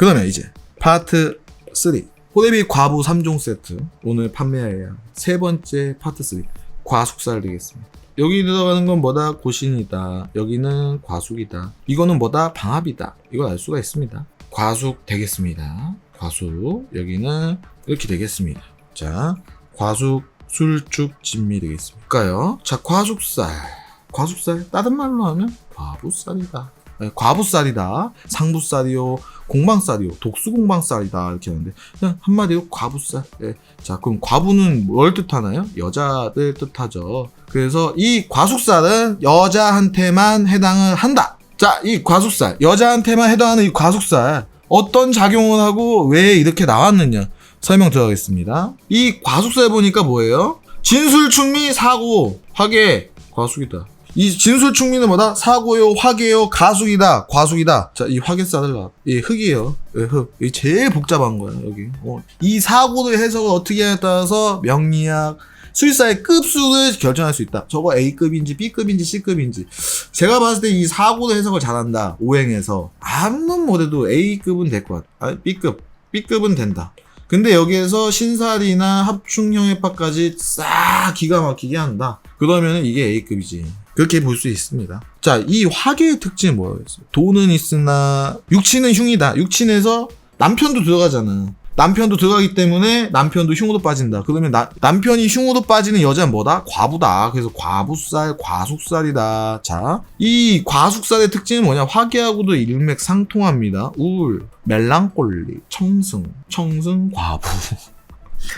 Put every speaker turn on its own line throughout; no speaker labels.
그러면 이제 파트 3 호대비 과부 3종 세트 오늘 판매해야 세 번째 파트 3 과숙살 되겠습니다. 여기 들어가는 건 뭐다 고신이다. 여기는 과숙이다. 이거는 뭐다 방합이다. 이걸 알 수가 있습니다. 과숙 되겠습니다. 과숙 여기는 이렇게 되겠습니다. 자 과숙 술죽 진미 되겠습니다. 까요? 자 과숙살 과숙살 다른 말로 하면 과부살이다. 네, 과부살이다. 상부살이요. 공방살이요. 독수공방살이다. 이렇게 하는데 그냥 한마디로 과부살. 예. 자 그럼 과부는 뭘 뜻하나요? 여자들 뜻하죠. 그래서 이 과숙살은 여자한테만 해당을 한다. 자, 이 과숙살 여자한테만 해당하는 이 과숙살 어떤 작용을 하고 왜 이렇게 나왔느냐 설명 들어가겠습니다. 이 과숙살 보니까 뭐예요? 진술충미 사고 화계 과숙이다. 이 진술충미는 뭐다? 사고요, 화계요, 가숙이다, 과숙이다. 자, 이 화계살을 놔. 이 흙이에요. 예, 흙. 이 제일 복잡한 거야, 여기. 어. 이 사고의 해석을 어떻게 하냐에 따라서 명리학, 수의사의 급수를 결정할 수 있다. 저거 A급인지 B급인지 C급인지. 제가 봤을 때 이 사고의 해석을 잘한다. 오행에서. 아무는 못해도 A급은 될 것 같아. 아, B급. B급은 된다. 근데 여기에서 신살이나 합충형해파까지 싹 기가 막히게 한다. 그러면 이게 A급이지. 그렇게 볼 수 있습니다. 자, 이 화계의 특징이 뭐였어요? 돈은 있으나 육친은 흉이다. 육친에서 남편도 들어가잖아. 남편도 들어가기 때문에 남편도 흉으로 빠진다. 그러면 나- 남편이 흉으로 빠지는 여자는 뭐다? 과부다. 그래서 과부살, 과숙살이다. 자, 이 과숙살의 특징은 뭐냐? 화계하고도 일맥상통합니다. 우울, 멜랑꼴리, 청승, 청승 과부.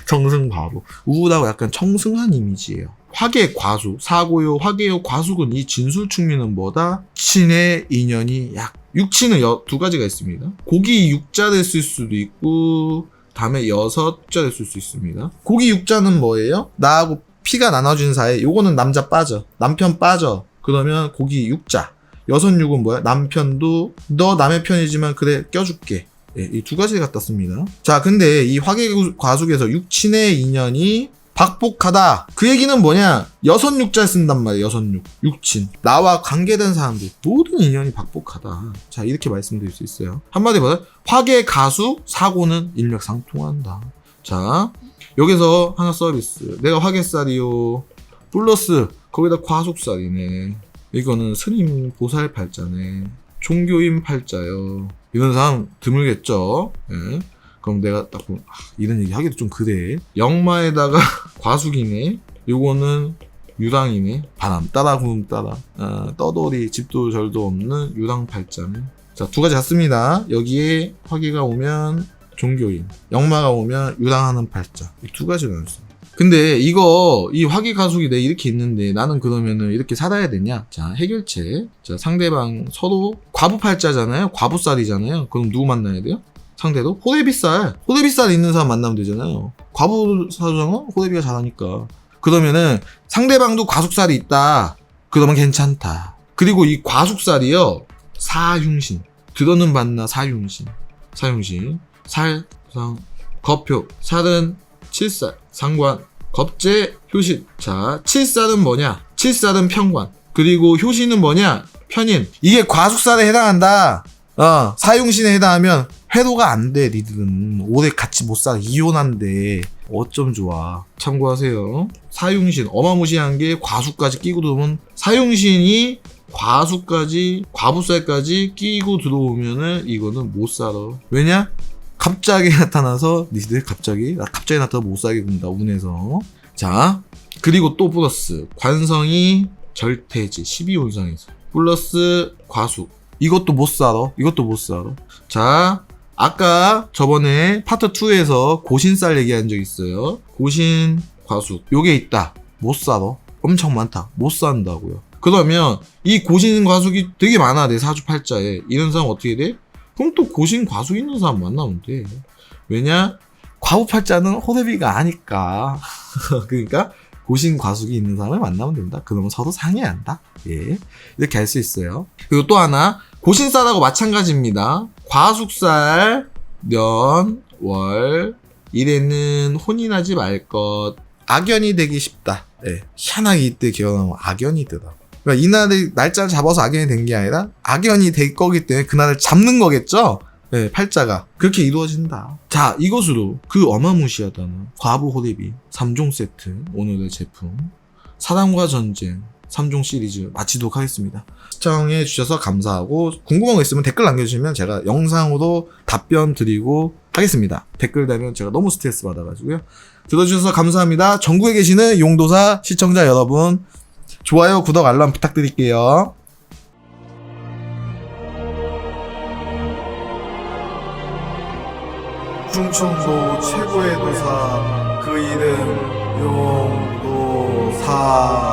청승 과부. 우울하고 약간 청승한 이미지예요. 화계 과수, 사고요, 화계요, 과숙은 이 진술 충미는 뭐다? 친의 인연이 약 육친은 여, 두 가지가 있습니다. 고기 육자를 쓸 수도 있고 다음에 여섯자를 쓸수 있습니다. 고기 육자는 뭐예요? 나하고 피가 나눠진 사이 요거는 남자 빠져 남편 빠져 그러면 고기 육자 여섯 육은 뭐야? 남편도 너 남의 편이지만 그래 껴줄게 예, 이두 가지 갖다 씁니다. 자, 근데 이 화계 과숙에서 육친의 인연이 박복하다. 그 얘기는 뭐냐? 여섯 육자 쓴단 말이에요. 여섯 육. 육친. 나와 관계된 사람들. 모든 인연이 박복하다. 자, 이렇게 말씀드릴 수 있어요. 한마디 뭐야? 화계 가수, 사고는 일맥상통한다. 자, 여기서 하나 서비스. 내가 화계살이요. 플러스, 거기다 과속살이네. 이거는 스님 보살 팔자네. 종교인 팔자요. 이런 사람 드물겠죠? 예. 그럼 내가 딱 아, 이런 얘기 하기도 좀 그래. 영마에다가 과숙이네. 요거는 유랑이네. 바람 따라 구름 따라. 아, 떠돌이 집도 절도 없는 유랑 팔자네. 자, 두 가지 같습니다. 여기에 화기가 오면 종교인, 영마가 오면 유랑하는 팔자. 이 두 가지로 나눴습니다. 근데 이거 이 화기 가숙이 내 이렇게 있는데 나는 그러면은 이렇게 살아야 되냐? 자 해결책. 자 상대방 서로 과부팔자잖아요. 과부살이잖아요. 그럼 누구 만나야 돼요? 상대도 호대비살. 호대비살 있는 사람 만나면 되잖아요. 과부사잖아. 호대비가 잘하니까. 그러면은 상대방도 과숙살이 있다. 그러면 괜찮다. 그리고 이 과숙살이요 사흉신. 들어는 봤나 사흉신. 사흉신. 살, 상, 거표. 살은 칠살, 상관, 겁재, 효신. 자, 칠살은 뭐냐? 칠살은 편관. 그리고 효신은 뭐냐? 편인. 이게 과숙살에 해당한다. 어, 사용신에 해당하면 회로가 안 돼, 니들은. 오래 같이 못 살아. 이혼한데. 어쩜 좋아. 참고하세요. 사용신, 어마무시한 게 과수까지 끼고 들어오면, 사용신이 과수까지, 과부살까지 끼고 들어오면은 이거는 못 살아. 왜냐? 갑자기 나타나서 니들 갑자기 나 갑자기 나타나 못 살게 군다 운에서. 자 그리고 또 플러스. 관성이 절대지. 12운상에서. 플러스 과수. 이것도 못 살아. 이것도 못 살아. 자 아까 저번에 파트 2에서 고신살 얘기한 적 있어요. 고신 과수. 요게 있다. 못 살아. 엄청 많다. 못 산다고요. 그러면 이 고신 과숙이 되게 많아. 내 사주 팔자에. 이런 사람 어떻게 돼? 그럼 또 고신 과수 있는 사람 만나면 돼. 왜냐? 과부팔자는 호대비가 아니까. 그러니까 고신 과숙이 있는 사람을 만나면 된다. 그러면 서로 상의한다. 예. 이렇게 할 수 있어요. 그리고 또 하나, 고신살하고 마찬가지입니다. 과숙살, 년, 월, 일에는 혼인하지 말 것. 악연이 되기 쉽다. 예. 희한하게 이때 기억나면 악연이 되더라고. 그러니까 이날을 날짜를 잡아서 악연이 된 게 아니라 악연이 될 거기 때문에 그날을 잡는 거겠죠. 네, 팔자가 그렇게 이루어진다. 자, 이것으로 그 어마무시하다는 과부 호대비 3종 세트 오늘의 제품 사랑과 전쟁 3종 시리즈 마치도록 하겠습니다. 시청해 주셔서 감사하고 궁금한 거 있으면 댓글 남겨주시면 제가 영상으로 답변 드리고 하겠습니다. 댓글 달면 제가 너무 스트레스 받아가지고요. 들어주셔서 감사합니다. 전국에 계시는 용도사 시청자 여러분 좋아요, 구독, 알람 부탁드릴게요. 충청도 최고의 도사 그 이름 용도사